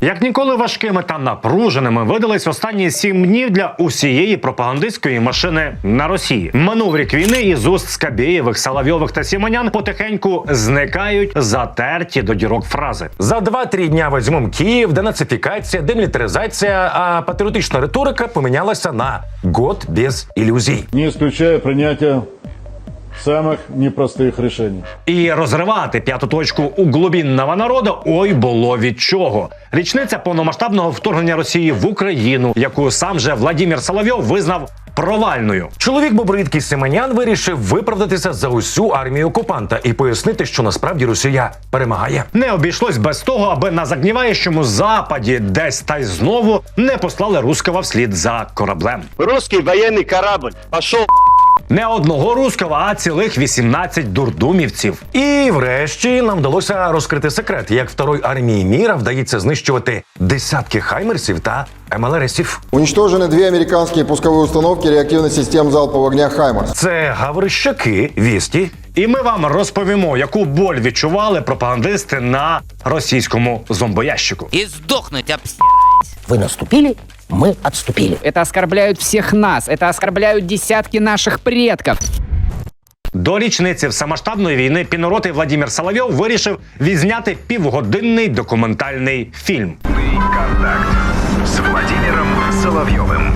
Як ніколи важкими та напруженими видались останні сім днів для усієї пропагандистської машини на Росії. Минув рік війни і з уст Скабєєвих, Соловйових та Сімонян потихеньку зникають затерті до дірок фрази. За 2-3 дня візьмемо Київ, денацифікація, демілітаризація, а патріотична риторика помінялася на год без ілюзій. не исключая принятия самых непростых решений. І розривати п'яту точку у глубінного народу ой було від чого. Річниця повномасштабного вторгнення Росії в Україну, яку сам же Владимир Соловйов визнав провальною. Чоловік Бобридкий Семенян вирішив виправдатися за усю армію окупанта і пояснити, що насправді Росія перемагає. Не обійшлось без того, аби на загніваючому западі десь та й знову не послали руского вслід за кораблем. Русский военный корабль пошел Не одного руского, а цілих 18 дурдумівців. І врешті нам вдалося розкрити секрет, як второй армії міра вдається знищувати десятки хаймерсів та МЛРСів. Уничтожены две американские пусковые установки реактивных систем залпового огня «Хаймарс». Це Гаврищаки, Вісті І ми вам розповімо, яку боль відчували пропагандисти на російському зомбоящику. и сдохнуть об с***. Вы наступили, мы отступили. Это оскорбляют всех нас, это оскорбляют десятки наших предков. До річниці самоштабної війни піноротий Владимир Соловйов вирішив відзняти півгодинний документальний фільм. Контакт с Владимиром Соловьевым.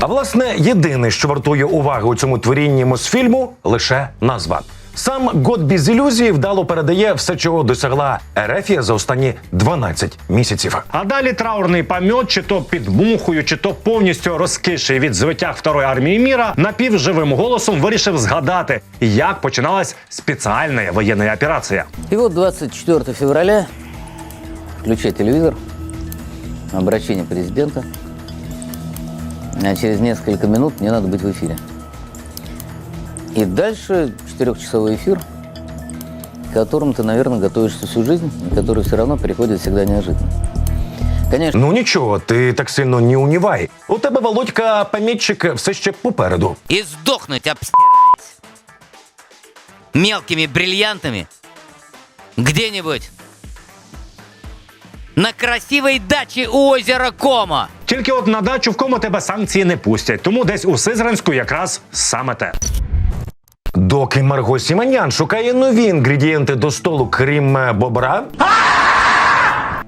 А власне, єдине, що вартує уваги у цьому творінні Мосфільму, лише назва. Сам год без ілюзії вдало передає все, чого досягла Ерефія за останні 12 місяців. А далі траурний пам'ят, чи то під мухою, чи то повністю розкиший від звитяг Второї армії міра, напівживим голосом вирішив згадати, як починалась спеціальна воєнна операція. И вот 24 февраля, включай телевизор, обращение президента. А через несколько минут мне надо быть в эфире. И дальше четырехчасовой эфир, к которому ты, наверное, готовишься всю жизнь, и который все равно приходит всегда неожиданно. Конечно, Ну нічого, ти так сильно не унівай. У тебе Володька помітчик все ще попереду. и сдохнуть об с***. мелкими бриллиантами где-нибудь на красивой даче у озера Кома. Тільки от на дачу в кому тебе санкції не пустять, тому десь у Сизранську якраз саме те. Доки Марго Сіманян шукає нові інгредієнти до столу, крім е, бобра.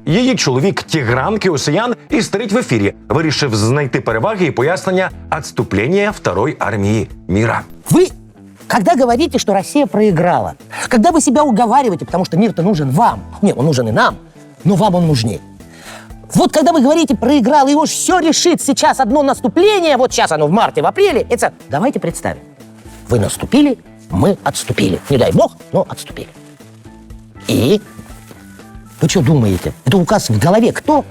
Її чоловік Тігран Кіосиян істерить в ефірі. Вирішив знайти переваги і пояснення відступлення Второї армії міра. Вы, когда говорите, что Россия проиграла, когда вы себя уговариваете, потому что мир-то нужен вам, не, он нужен и нам, но вам он нужнее. Вот когда вы говорите проиграл, и уж все решит сейчас одно наступление, вот сейчас оно в марте, в апреле, это давайте представим. Вы наступили, мы отступили. Не дай бог, но отступили. И вы что думаете? Это у вас в голове кто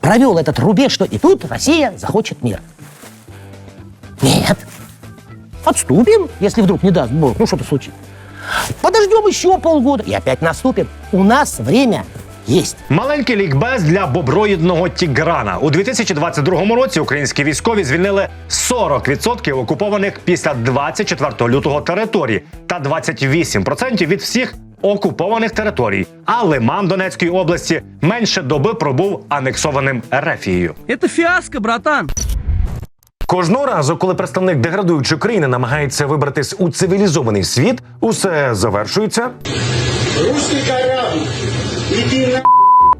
провел этот рубеж, что и тут Россия захочет мир? Нет. Отступим, если вдруг не даст Бог, ну что-то случится. Подождем еще полгода и опять наступим. У нас время есть. Маленький лікбез для боброїдного Тіграна. У 2022 році українські військові звільнили 40% окупованих після 24 лютого територій та 28% від всіх окупованих територій. А Лиман Донецької області менше доби пробув анексованим Ерефією. Это фиаско, братан. Кожного разу, коли представник деградуючої країни намагається вибратись у цивілізований світ, усе завершується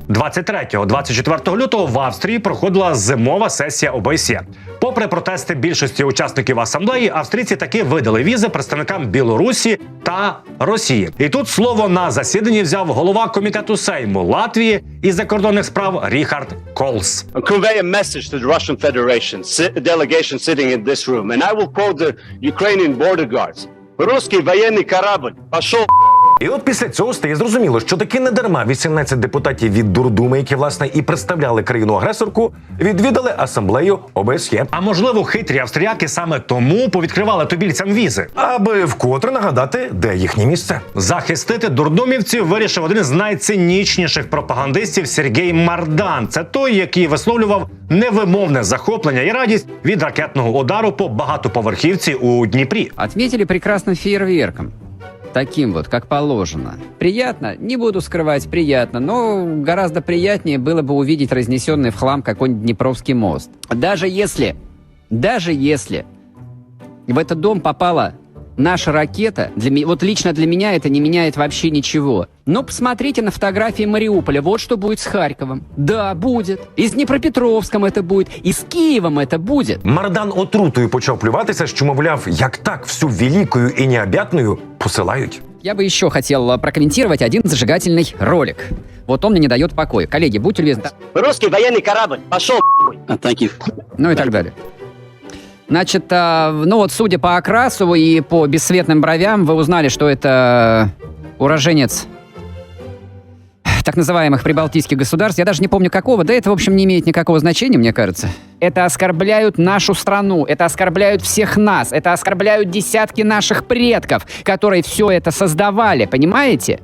23-24 лютого в Австрії проходила зимова сесія ОБСЄ. Попри протести більшості учасників асамблеї, австрійці таки видали візи представникам Білорусі та Росії. І тут слово на засіданні взяв голова комітету Сейму Латвії і закордонних справ Ріхард Колс. convey a message to the Russian Federation, delegation sitting in this room, and I will quote the Ukrainian border guards. Русский военный корабль пошел І от після цього стає зрозуміло, що таки не дарма 18 депутатів від Дурдуми, які власне і представляли країну-агресорку, відвідали асамблею ОБСЄ, А можливо, хитрі австріяки саме тому повідкривали тубільцям візи. аби вкотре нагадати, де їхнє місце. Захистити дурдомівців вирішив один з найцинічніших пропагандистів Сергій Мардан. Це той, який висловлював невимовне захоплення і радість від ракетного удару по багатоповерхівці у Дніпрі. Отметили прекрасным фейерверком. Таким вот, как положено. Приятно? Не буду скрывать, приятно. Но гораздо приятнее было бы увидеть разнесенный в хлам какой-нибудь Днепровский мост. Даже если, даже если в этот дом попала наша ракета, для, вот лично для меня это не меняет вообще ничего. Но посмотрите на фотографии Мариуполя. Вот что будет с Харьковом. Да, будет. И с Днепропетровском это будет. И с Киевом это будет. Мардан отрутою почав плюватися, що мовляв, як так всю великою і необ'ятною посилають. Я бы еще хотел а, прокомментировать один зажигательный ролик. Вот он мне не дает покоя. Коллеги, будьте любезны. Русский военный корабль пошел. Ну и так далее. Значит, а, ну вот судя по окрасу и по бесцветным бровям, вы узнали, что это уроженец так называемых прибалтийских государств. Я даже не помню какого. Да это, в общем, не имеет никакого значения, мне кажется. Это оскорбляют нашу страну, это оскорбляют всех нас, это оскорбляют десятки наших предков, которые все это создавали, понимаете?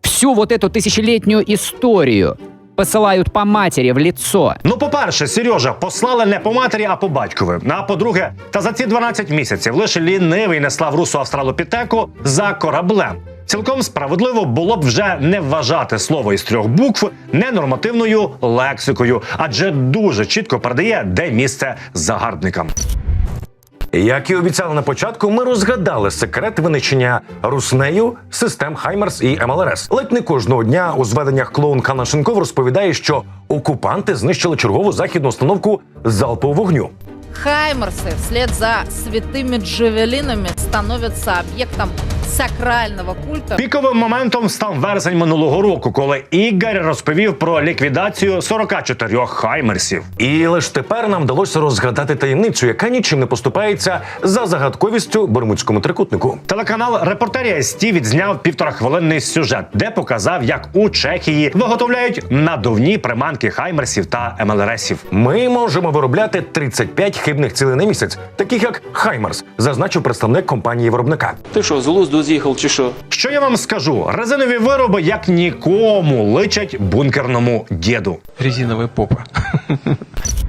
Всю вот эту тысячелетнюю историю посылают по матери в лицо. Ну, по-перше, Сережа послали не по матері, а по батькові. А по-друге, та за ці 12 місяців лише лінивий не слав русу австралопітеку за кораблем. Цілком справедливо було б вже не вважати слово із трьох букв ненормативною лексикою, адже дуже чітко передає, де місце загарбникам. Як і обіцяли на початку, ми розгадали секрет винищення руснею систем Хаймерс і МЛРС. Ледь не кожного дня у зведеннях клоун Канашенков розповідає, що окупанти знищили чергову західну установку залпового вогню. Хаймерсы вслед за святыми джавелинами становятся объектом сакрального культа. Піковим моментом став вересень минулого року, коли Ігор розповів про ліквідацію 44 хаймерсів. І лише тепер нам вдалося розгадати таємницю, яка нічим не поступається за загадковістю Бермудському трикутнику. Телеканал Репортерія СТІ відзняв півторахвилинний сюжет, де показав, як у Чехії виготовляють надувні приманки хаймерсів та МЛРСів. Ми можемо виробляти 35 хибних цілей на місяць, таких як Хаймерс, зазначив представник компанії виробника. Ти що, з глузду з'їхав чи що? Що я вам скажу? Резинові вироби як нікому личать бункерному діду. Резиновая попа.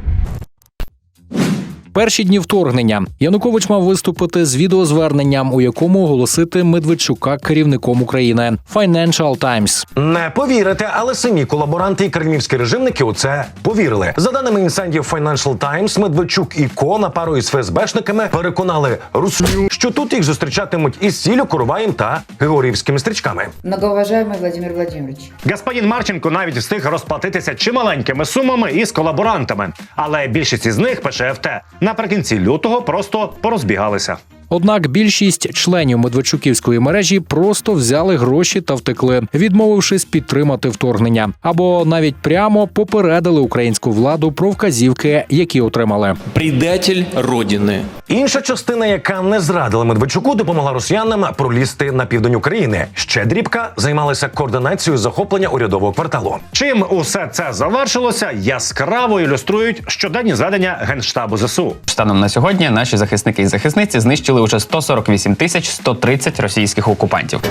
Перші дні вторгнення Янукович мав виступити з відеозверненням, у якому оголосити Медведчука керівником України. Financial Times. Не повірите, але самі колаборанти і кремлівські режимники у це повірили. За даними інсайдів Financial Times, Медведчук і Ко на пару із ФСБшниками переконали русню, що тут їх зустрічатимуть із сіллю, короваєм та георгіївськими стрічками. Многоуважаемый Владимир Владимирович. Господин Марченко навіть встиг розплатитися чималенькими сумами із колаборантами, але більшість із них пише ФТ наприкінці лютого просто порозбігалися. Однак більшість членів Медведчуківської мережі просто взяли гроші та втекли, відмовившись підтримати вторгнення, або навіть прямо попередили українську владу про вказівки, які отримали. Предатель Родины. Інша частина, яка не зрадила Медведчуку, допомогла росіянам пролізти на південь України. Ще дрібка займалася координацією захоплення урядового кварталу. Чим усе це завершилося, яскраво ілюструють щоденні зведення генштабу ЗСУ. Станом на сьогодні наші захисники і захисниці знищили уже 148 тисяч 130 російських окупантів.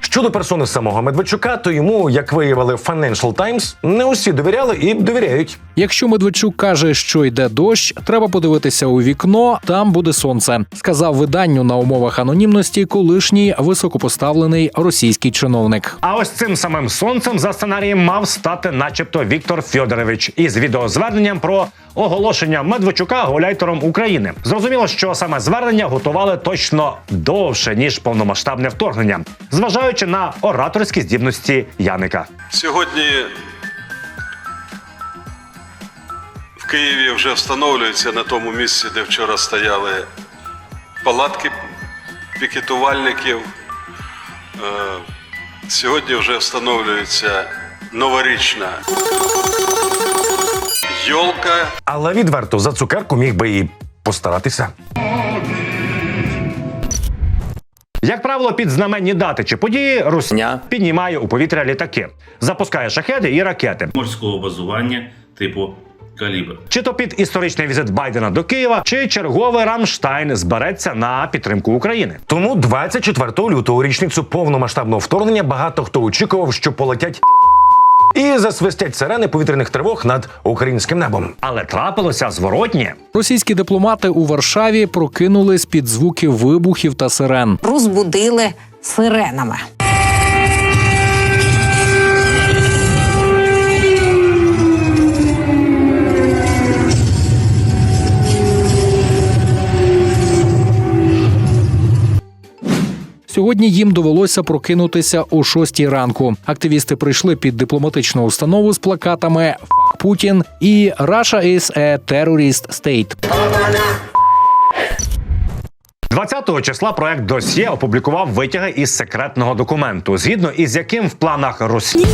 Щодо персони самого Медведчука, то йому, як виявили Financial Times, не усі довіряли і довіряють. Якщо Медведчук каже, що йде дощ, треба подивитися у вікно, там буде сонце. Сказав виданню на умовах анонімності колишній високопоставлений російський чиновник. А ось цим самим сонцем за сценарієм мав стати, начебто, Віктор Фьодорович із відеозверненням про оголошення Медведчука гауляйтером України. Зрозуміло, що саме звернення готували точно довше ніж повномасштабне вторгнення, зважаючи на ораторські здібності Яника. Сьогодні в Києві вже встановлюється на тому місці, де вчора стояли палатки пікетувальників. Е, Сьогодні вже встановлюється новорічна йолка. Але відверто за цукерку міг би і постаратися. Як правило, під знаменні дати чи події Русня піднімає у повітря літаки, запускає шахеди і ракети. морського базування типу калібр. Чи то під історичний візит Байдена до Києва, чи черговий Рамштайн збереться на підтримку України. Тому 24 лютого, річницю повномасштабного вторгнення, багато хто очікував, що полетять і засвистять сирени повітряних тривог над українським небом. Але трапилося зворотнє. Російські дипломати у Варшаві прокинулись під звуки вибухів та сирен. розбудили сиренами. Сьогодні їм довелося прокинутися о 6 ранку. Активісти прийшли під дипломатичну установу з плакатами «Фак Путін» і «Russia is a terrorist state». 20 числа проект досьє опублікував витяги із секретного документу, згідно із яким в планах Росії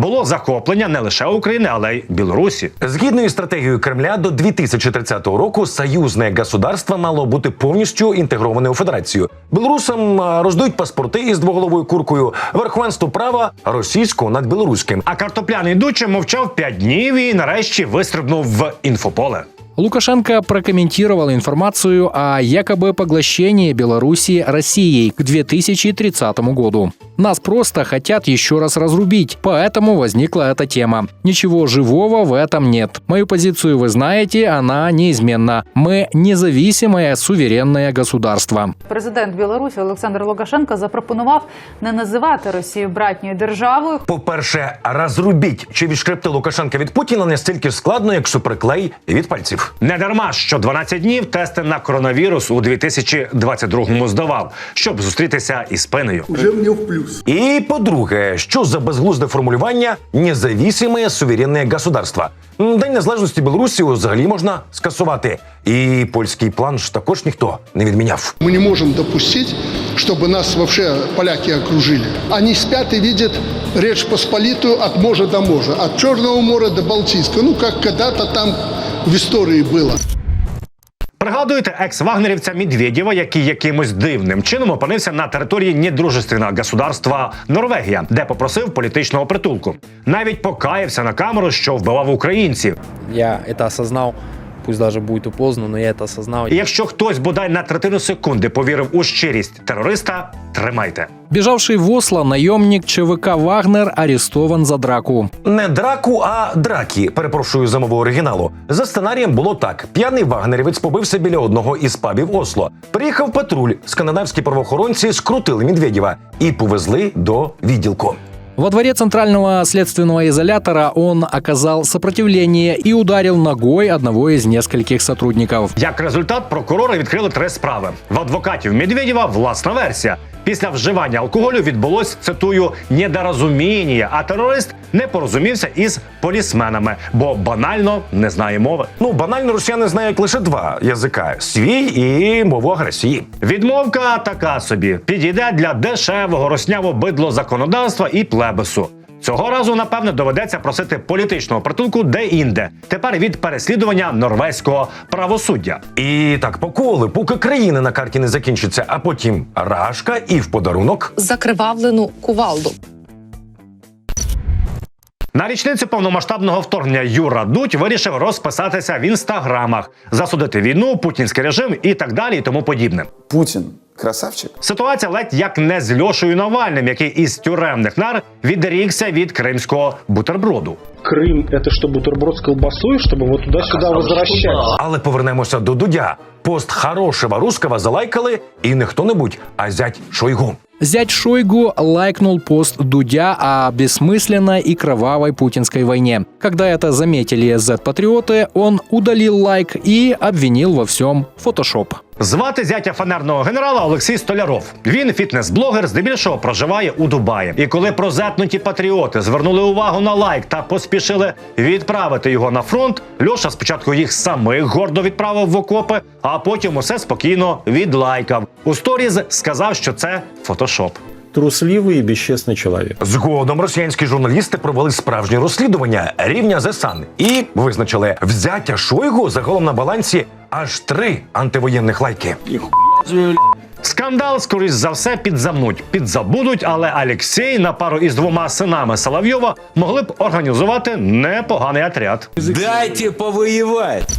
було захоплення не лише України, але й Білорусі. Згідно із стратегією Кремля, до 2030 року союзне государство мало бути повністю інтегроване у федерацію. Білорусам а, роздають паспорти із двоголовою куркою, верховенство права російського над білоруським. А картопляний дуче мовчав 5 днів і нарешті вистрибнув в інфополе. Лукашенко прокомментировал информацию о якобы поглощении Белоруссии Россией к 2030 году. Нас просто хотят еще раз разрубить, поэтому возникла эта тема. Ничего живого в этом нет. Мою позицию вы знаете, она неизменна. Мы независимое суверенное государство. Президент Білорусі Олександр Лукашенко запропонував не називати Росію братньою державою. По-перше, розрубіть чи відшкребти Лукашенка від Путіна не стільки складно, як суперклей від пальців. Не дарма, що 12 днів тести на коронавірус у 2022-му здавав, щоб зустрітися із спиною. Уже мне в плюс. І по-друге, що за безглузде формулювання независиме суверенне государство. День незалежності Білорусі взагалі можна скасувати. І польський план ж також ніхто не відміняв. Мы не можем допустить, чтобы нас вообще поляки окружили. Они спят и видят Речь Посполитую от моря до моря, от Черного моря до Балтийского. Ну, как когда-то там в історії було. Пригадуєте екс-вагнерівця Медведєва, який якимось дивним чином опинився на території недружественного государства Норвегія, де попросив політичного притулку. Навіть покаявся на камеру, що вбивав українців. Я це осознал, пусть даже будет и поздно, но я это осознал. І якщо хтось бодай на третину секунди повірив у щирість терориста, тримайте. Бежавший в Осло наемник ЧВК «Вагнер» арестован за драку. Не драку, а драки. Перепрошую за мову оригіналу. За сценарієм було так: п'яний вагнерівець побився біля одного із пабів Осло. Приїхав патруль. Скандинавські правоохоронці скрутили Медведєва і повезли до відділку. Во дворе центрального следственного изолятора он оказал сопротивление и ударил ногой одного из нескольких сотрудников. Як результат, прокурори відкрили три справи. В адвокатів Медведєва власна версія. Після вживання алкоголю відбулось цитую недорозуміння, а терорист не порозумівся із полісменами, бо банально не знає мови. Ну банально росіяни знають лише два язика: свій і мову агресії. Відмовка така собі підійде для дешевого росняво бидло законодавства і плебису. Цього разу, напевне, доведеться просити політичного притулку де-інде. Тепер від переслідування норвезького правосуддя. І так по колу, поки країни на карті не закінчиться, а потім рашка і в подарунок. Закривавлену кувалду. На річницю повномасштабного вторгнення Юра Дудь вирішив розписатися в інстаграмах, засудити війну, путінський режим і так далі, і тому подібне. Путин красавчик. Ситуація ледь як не з Льошею Навальним, який із тюремних нар відрікся від кримського бутерброду. Крым это что, бутерброд с колбасой, чтобы вот туда-сюда возвращать? Але повернемося до Дудя. Пост хорошого русского залайкали і не хто-небудь, а зять Шойгу. Зять Шойгу лайкнул пост Дудя о бессмысленной и кровавой путинской войне. Когда это заметили Z-патриоты, он удалил лайк и обвинил во всем Photoshop. Звати зятя фанерного генерала Олексій Столяров. Він фітнес-блогер, здебільшого проживає у Дубаї. І коли прозетнуті патріоти звернули увагу на лайк та поспішили відправити його на фронт, Льоша спочатку їх самих гордо відправив в окопи, а потім усе спокійно відлайкав. У сторіз сказав, що це фотошоп. Трусливый и бесчестный человек. Згодом росіянські журналісти провели справжнє розслідування рівня The Sun і визначили взяття Шойгу загалом на балансі аж три антивоєнних лайки. Скандал, скоріш за все, підзамнуть, підзабудуть, але Алексій на пару із двома синами Соловйова могли б організувати непоганий отряд. Дайте повоювати.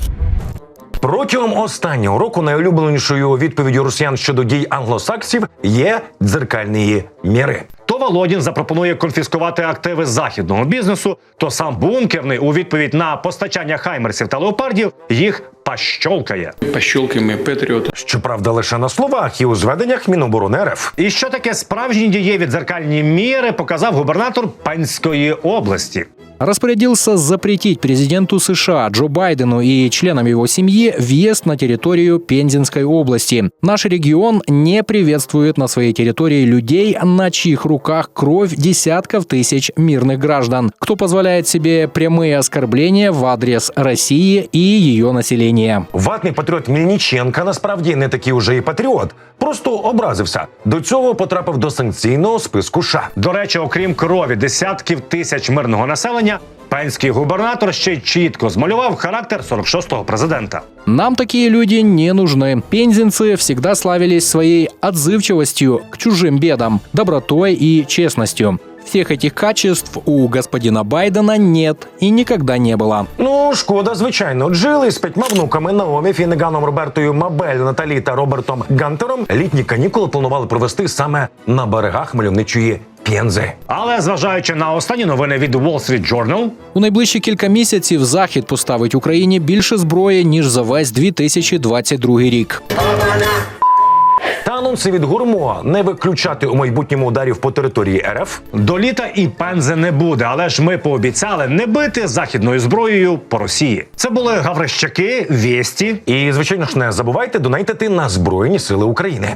Протягом останнього року найулюбленішою відповіддю росіян щодо дій англосаксів є дзеркальні міри. То Володін запропонує конфіскувати активи західного бізнесу, то сам бункерний у відповідь на постачання хаймерсів та леопардів їх пащолкає. Пощелкаємо Петріот. Щоправда, лише на словах і у зведеннях Міноборони РФ. І що таке справжні дієві дзеркальні міри, показав губернатор Панської області. распорядился запретить президенту США Джо Байдену и членам его семьи въезд на территорию Пензенской области. Наш регион не приветствует на своей территории людей, на чьих руках кровь десятков тысяч мирных граждан, кто позволяет себе прямые оскорбления в адрес России и ее населения. Ватний патріот Мільніченка насправді не такий уже і патріот, просто образився. До цього потрапив до санкційного списку США. До речі, окрім крові десятків тисяч мирного населення, пенський губернатор ще й чітко змалював характер 46-го президента. Нам такие люди не нужны. Пензенцы всегда славились своей отзывчивостью к чужим бедам, добротой и честностью. Всех этих качеств у господина Байдена нет и никогда не было. Ну, шкода, звичайно. Джили з п'ятьма внуками Наомі, Фінеганом, Робертою, Мабель, Наталі та Робертом Гантером літні канікули планували провести саме на берегах мальовничої Пензи. Але зважаючи на останні новини від Wall Street Journal, У найближчі кілька місяців захід поставить Україні більше зброї ніж за весь 2022 рік. Та анонси від гурмо не виключати у майбутньому ударів по території РФ. до літа і пензи не буде, але ж ми пообіцяли не бити західною зброєю по Росії. Це були Гаврищаки, Вєсті. І звичайно ж не забувайте донайтити на Збройні Сили України.